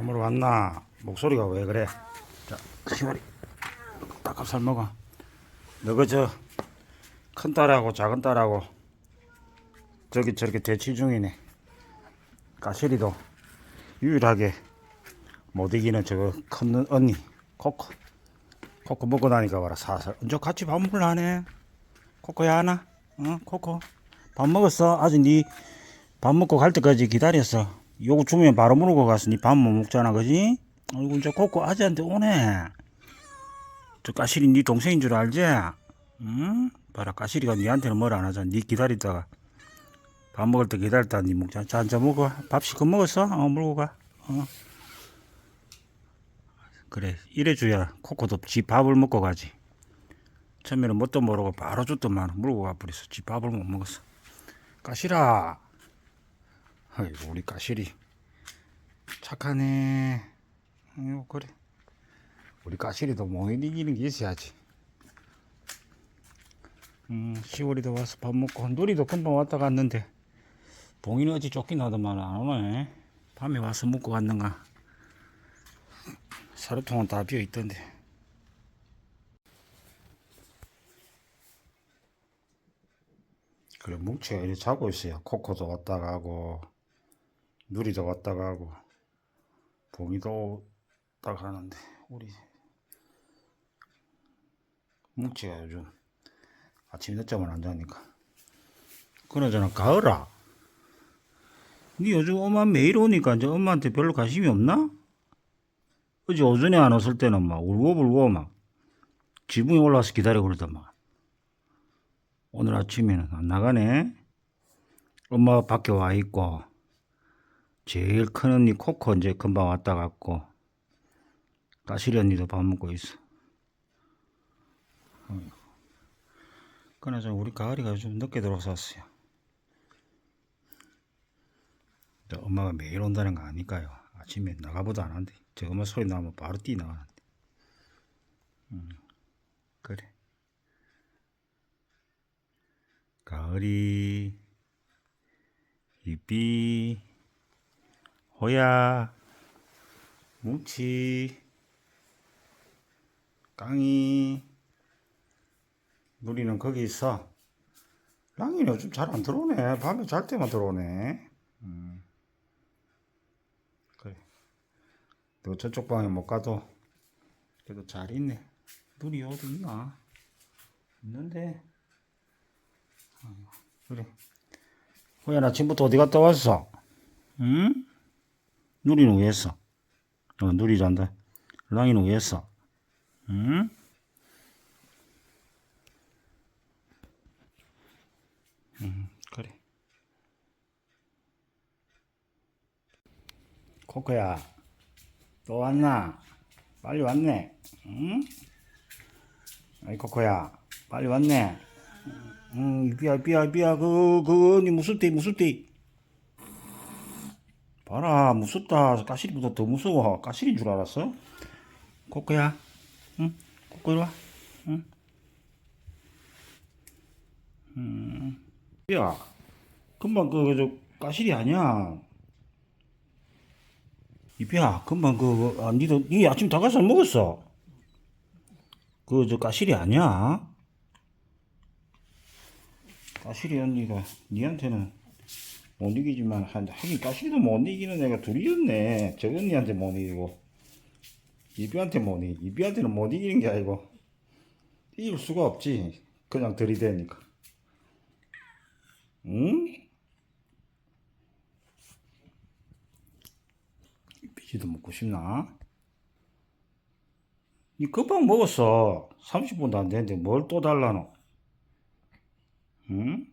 선물 왔나? 목소리가 왜 그래? 자, 시월이 닭갑살 먹어. 너그 저 큰 딸하고 작은 딸하고 저기 저렇게 대치 중이네. 까시리도 유일하게 못 이기는 저거 큰 언니 코코. 코코 먹고 나니까 봐라 사살. 언제 같이 밥 먹을라네? 코코야 하나? 어 코코 밥 먹었어? 아직 니밥 먹고 갈 때까지 기다렸어. 요거 주면 바로 물고 가서 니밥 못 먹잖아, 그지? 아이고, 이제 코코 아재한테 오네. 저 까실이 니 동생인 줄 알지? 응? 봐라, 까실이가 니한테는 뭘 안 하잖아. 니 기다리다가. 밥 먹을 때 기다렸다, 니 먹자. 자, 앉아 먹어. 밥 시컷 먹었어? 어, 물고 가. 어. 그래, 이래줘야 코코도 지 밥을 먹고 가지. 처음에는 뭣도 모르고 바로 줬더만 물고 가버렸어. 지 밥을 못 먹었어. 까실아. 아이고 우리 까실이 착하네. 아이고 그래. 우리 까실이도 못 이기는 게 있어야지. 음, 10월이도 와서 밥 먹고 누리도 금방 왔다 갔는데 봉이는 어찌 쫓긴 하더만 안 오네. 밤에 와서 먹고 갔는가. 사료통은 다 비어 있던데. 그래 뭉치가 이렇게 자고 있어요. 코코도 왔다 가고 누리도 왔다 가고 봉이도 왔다 가는데 우리 뭉치가 요즘 아침 늦잠을 안 자니까 그나저나 가을아 니 요즘 엄마 매일 오니까 이제 엄마한테 별로 관심이 없나? 어제 오전에 안 왔을 때는 막 울고불고 막 지붕에 올라와서 기다리고 그러더만 오늘 아침에는 안 나가네. 엄마가 밖에 와 있고, 제일 큰 언니 코코 이제 금방 왔다 갔고, 까시리 언니도 밥 먹고 있어. 그나저나 우리 가을이가 좀 늦게 들어왔었어요. 저 엄마가 매일 온다는 거 아닐까요? 아침에 나가보도 안 한대. 저 엄마 소리 나면 바로 뛰 나가는데. 음, 그래. 가을이 이삐 호야 뭉치 깡이 누리는 거기 있어 랑이는 요즘 잘 안 들어오네 밤에 잘 때만 들어오네 음. 그래 너 저쪽 방에 못 가도 그래도 잘 있네 누리 어디 있나 있는데 그래. 호연 아침부터 어디 갔다 왔어? 응? 누리는 왜 했어? 어, 누리 잔다. 랑이는 왜 했어? 응? 응, 그래. 코코야, 또 왔나? 빨리 왔네. 응? 아이, 코코야, 빨리 왔네. 응, 삐야, 삐야, 삐야, 그, 그, 언니 무섭대, 무섭대. 봐라, 무섭다. 까시리보다 더 무서워. 까시리인 줄 알았어? 코코야, 응? 코코 이리 와. 응? 음, 야, 금방 그, 그, 저, 까시리 아니야. 이삐야, 금방 그, 그, 아, 니도, 니 아침 닭가슴 먹었어. 그, 저, 까시리 아니야. 까시리 언니가 니한테는 못 이기지만 한 하긴 까시리도 못 이기는 애가 둘이었네. 저 언니한테 못 이기고 이비한테 못 이기. 이비한테는 못 이기는 게 아니고 이길 수가 없지. 그냥 들이대니까. 응? 이비지도 먹고 싶나? 니 금방 먹었어. 30분도 안 됐는데 뭘 또 달라노? 응?